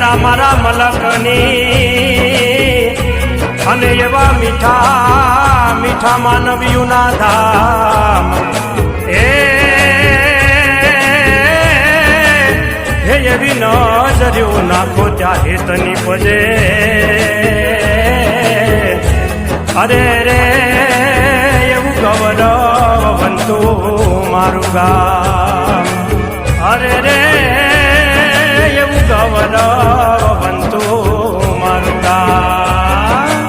જરા મારા મલકની. અને એવા મીઠા મીઠા માનવીઓના ધામ. હે એવી નજર્યો નાખો ત્યાં હેતની પજે. અરે રે, એવું ગૌરવ બનતું મારું ગામ. અરે રે એવું ગૌરવ બનતું મારું ગામ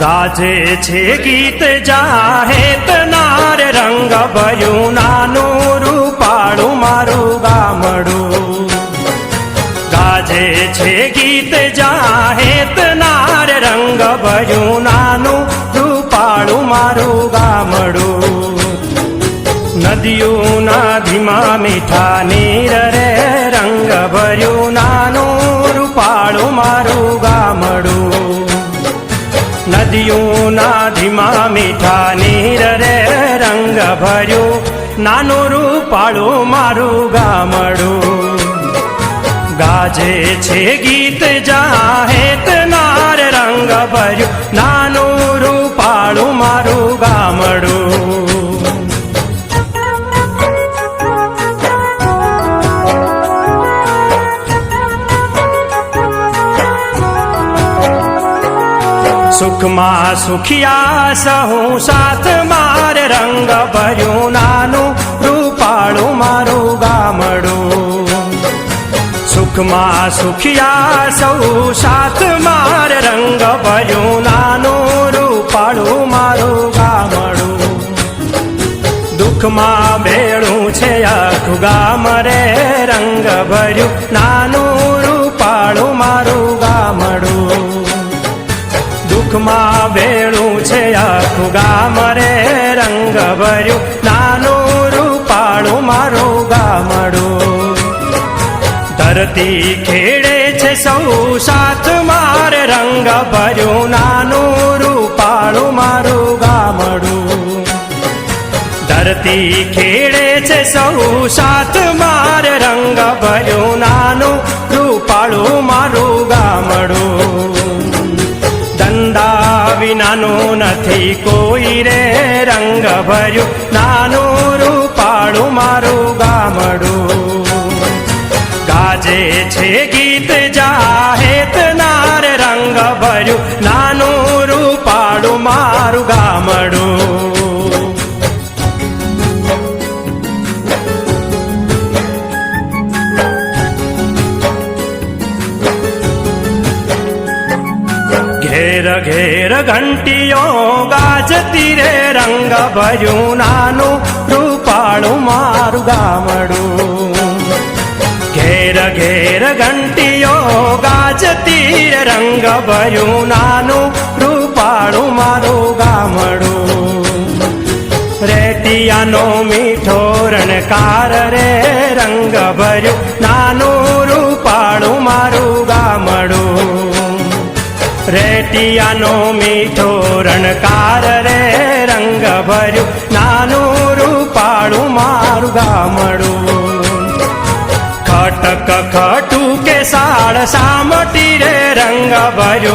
ગાજે છે ગીત જાહેત નાર રંગ ભયું નાનું રૂપાળું મારું ગામડું. ગાજે છે ગીત જાહેત નાર રંગ ભયું મીઠા રે રંગ ભર્યું નાનું રૂપાળું મારું ગામડું. નદીઓના ધીમા મીઠા નીર રે રંગ ભર્યું નાનું રૂપાળું મારું ગામડું. ગાજે છે ગીત જાહેત નાર રંગ ભર્યું નાનું રૂપાળું મારું ગામડું. સુખમાં સુખિયા સહુ સાથ માર રંગ ભર્યું નાનું રૂપાળું મારું ગામડું. સુખમાં સુખિયા સૌ સાથ માર રંગ ભર્યું નાનું રૂપાળું મારું ગામડું. દુઃખમાં ભેળું છે આખું ગામ રે રંગ ભર્યું નાનું આખું ગામ રે રંગ ભર્યું. નાનું રૂપાળું મારું ગામડું. ધરતી ખેડે છે સૌ સાથ મારે રંગ ભર્યું. નાનું રૂપાળું મારું ગામડું. ધરતી ખેડે છે સૌ સાથ મારે રંગ ભર્યું. નાનું રૂપાળું મારું વિનાનું નથી કોઈ રે રંગ ભર્યું. નાનું રૂપાળું મારું ગામડું. ગાજે છે ગીત જાહેત નાર રંગ ભર્યું. નાનું ઘેર ઘેર ઘંટીઓ ગાજતી રે રંગ ભર્યું નાનું રૂપાળું મારું ગામડું. ઘેર ઘેર ઘંટીઓ ગાજતી રે રંગ ભર્યું નાનું રૂપાળું મારું ગામડું. રેટિયાનો મીઠો રણકાર રે રંગ ભર્યું નાનું રૂપાળું મારું ગામડું. રેટિયાનો મીઠો રણકાર રે રંગ ભર્યું નાનું રૂપાળું મારું ગામડું. ખટક ખટું કે સાળ સામટી રે રંગ ભર્યું